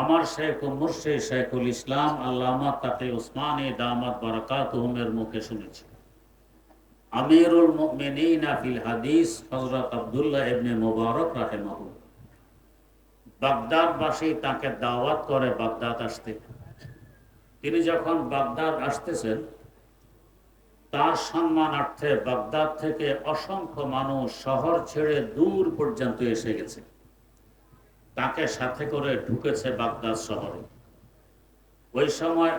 আমার শেখ ও মুর্শিদ শেখুল ইসলাম আল্লামা তাকে উসমানী দামাত বারাকাত হুমের মুখে শুনেছি। আমিরুল মুমিনিন ফিল হাদিস হযরত আব্দুল্লাহ ইবনে মুবারক রাহিমাহু বাগদাদবাসী তাকে দাওয়াত করে বাগদাদ আসতে। তিনি যখন বাগদাদ আসতেছেন, তার সম্মানার্থে বাগদাদ থেকে অসংখ্য মানুষ শহর ছেড়ে দূর পর্যন্ত এসে গেছে। তাকে সাথে করে ঢুকেছে বাগদাদ শহরে। ওই সময়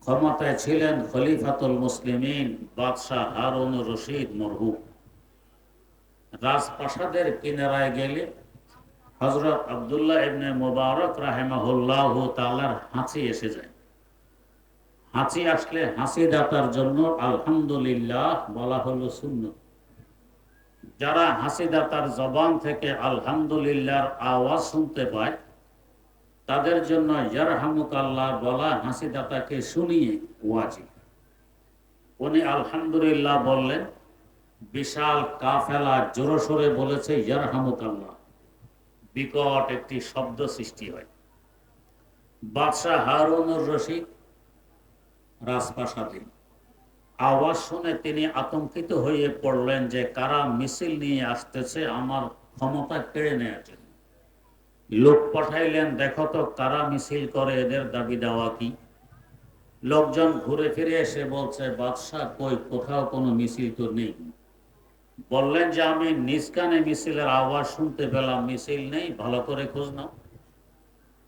ক্ষমতায় ছিলেন খলিফাতুল মুসলিমিন বাদশাহ হারুন রশিদ মরহু রাজপ্রাসাদের কিনারায় গেলে হজরত আবদুল্লাহ ইবনে মুবারক রাহেমাহুল্লাহ তালার হাঁচি এসে যায়। হাঁচি আসলে হাসি দাতার জন্য আলহামদুলিল্লাহ বলা হলো শূন্য যারা হাসিদাতার জবান থেকে আলহামদুলিল্লাহর আওয়াজ শুনতে পায়, তাদের জন্য ইয়ারহামুক আল্লাহ বলা হাসিদাতাকে শুনিয়ে ওয়াজি উনি আলহামদুলিল্লাহ বললেন, বিশাল কাফেলা জোরে সোরে বলেছে ইয়ারহামুক আল্লাহ বিকট একটি শব্দ সৃষ্টি হয়। বাদশাহ হারুনুর রশিদ, রাজপ্রাসাদী। আওয়াজ শুনে তিনি আতঙ্কিত হয়ে পড়লেন যে কারা মিছিল নিয়ে আসতেছে, আমার ক্ষমতা কেড়ে নেওয়ার জন্য। লোক পাঠাইলেন, দেখো তো, কারা মিছিল করে, এদের দাবি দেওয়া কি? লোকজন ঘুরে ফিরে এসে বলছে, বাদশাহ কই, কোথাও কোনো মিছিল তো নেই। বললেন যে, আমি নিজ কানে মিছিলের আওয়াজ শুনতে পেলাম, মিছিল নেই, ভালো করে খোঁজ নাও।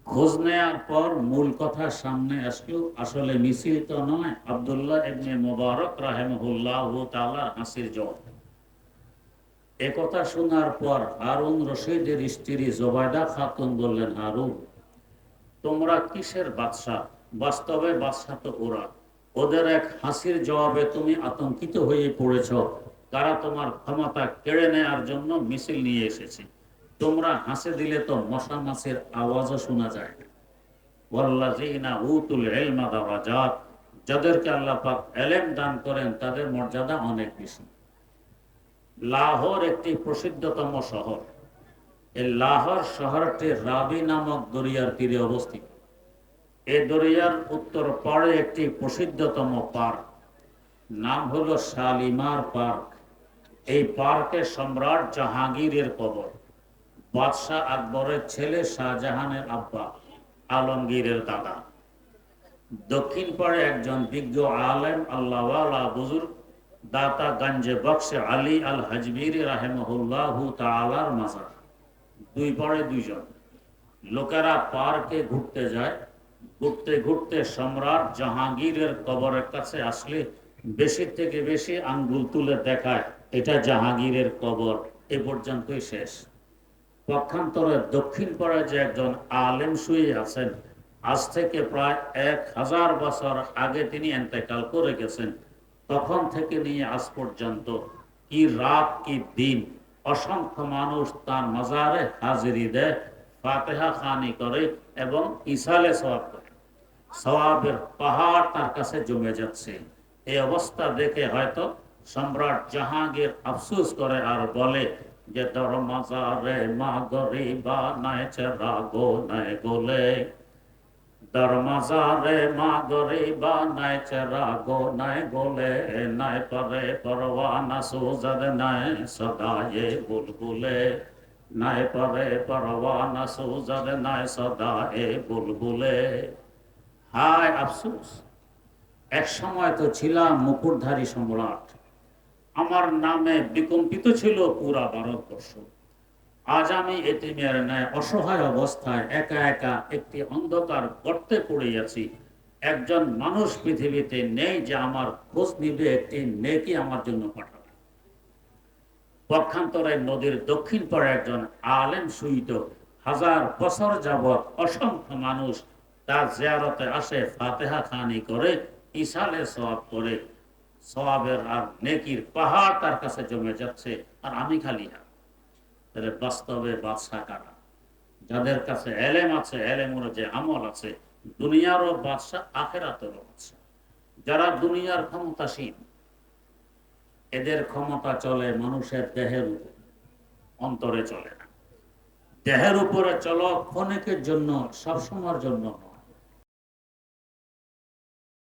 খোঁজ নেওয়ার পর মূল কথা সামনে আসলো। আসলে মিছিল তো নয়, আবদুল্লাহ ইবনে মোবারক রাহেমহুল্লাহ তাআলা হাসির জবাব। একথা শোনার পর হারুন রশিদের স্ত্রী জোবায়দা খাতুন বললেন, হারুন, তোমরা কিসের বাদশাহ? বাস্তবে বাদশাহ তো ওরা। ওদের এক হাসির জবাবে তুমি আতঙ্কিত হয়ে পড়েছ। তারা তোমার ক্ষমতা কেড়ে নেয়ার জন্য মিছিল নিয়ে এসেছে। তোমরা হাসে দিলে তো মশা মাছের আওয়াজও শোনা যায় দারাজাত, যাদেরকে আল্লাহ পাক এলেম দান করেন, তাদের মর্যাদা অনেক বেশি। লাহোর একটি প্রসিদ্ধতম শহর। এই লাহোর শহরটি রাবি নামক দরিয়ার তীরে অবস্থিত। এই দরিয়ার উত্তর পাড়ে একটি প্রসিদ্ধতম পার্ক। নাম হলো শালিমার পার্ক। এই পার্কে সম্রাট জাহাঙ্গীরের কবর। বাদশাহ আকবরের ছেলে শাহজাহানের আব্বা, আলমগীরের দাদা। দক্ষিণ পাড়ে একজন বিজ্ঞ আলেম, আল্লাহ বুজুর্গ, দাতা গঞ্জে বক্সে আলী আল হজবির রাহেমহুল্লাহ তালার মাজার। দুই পাড়ে দুইজন। লোকেরা পার্কে ঘুরতে যায়। ঘুরতে ঘুরতে সম্রাট জাহাঙ্গীরের কবরের কাছে আসলে বেশি থেকে বেশি আঙ্গুল তুলে দেখায়, এটা জাহাঙ্গীরের কবর, এ পর্যন্তই শেষ। পক্ষান্তরে দক্ষিণ পাড়ায় যে একজন আলেম শুয়ে আছেন, আজ থেকে প্রায় এক হাজার বছর আগে তিনি এন্তেকাল করে গেছেন। তখন থেকে নিয়ে আজ পর্যন্ত কি রাত, কি দিন অসংখ্য মানুষ তার মাজারে হাজিরি দেয়, ফাতেহা খানি করে এবং ইসালে সবাব করে। সবাবের পাহাড় তার কাছে জমে যাচ্ছে। এই অবস্থা দেখে হয়তো সম্রাট জাহাঙ্গীর আফসুস করে আর বলে যে তোর মাজারে মা গরিবা নাই চেরা গো নাই গোলে দর মাজারে মা গরিবা নাই চেরা গো নাই গোলে নাই পরে পরওয়ানা সুজদ নাই, সদায়ে বুলবুলে। নাই পরে পরওয়ানা সুজদ নাই, সদায়ে বুলবুলে। হায় আফসোস এক সময় তো ছিলাম মুকুটধারী সম্রাট। আমার নামে বিকম্পিত ছিল পুরা ভারতবর্ষ। আজ আমি এতিমের ন্যায় অসহায় অবস্থায় একা একা একটি অন্ধকার গর্তে পড়ে আছি। একজন মানুষ পৃথিবীতে নেই যে আমার খোঁজ নিবে, একটি নেকি আমার জন্য পাঠাবে। পক্ষান্তরে নদীর দক্ষিণ পাড়ে একজন আলেম সুইত হাজার বছর যাবৎ অসংখ্য মানুষ তার জিয়ারতে আসে ফাতেহা খানি করে ইসালে সওয়াব করে। সওয়াবের আর নেকির পাহাড় তার কাছে জমে যাচ্ছে, আর আমি খালি না। তাহলে বাস্তবে বাদশাহ কারা? যাদের কাছে এলেম আছে এলেমের যে আমল আছে, দুনিয়ারও বাদশাহ আখেরাতেরও বাদশাহ। যারা দুনিয়ার ক্ষমতাসীন, এদের ক্ষমতা চলে মানুষের দেহের উপর, অন্তরে চলে না। দেহের উপরে চলো, ক্ষণিকের জন্য, সবসময়ের জন্য নয়।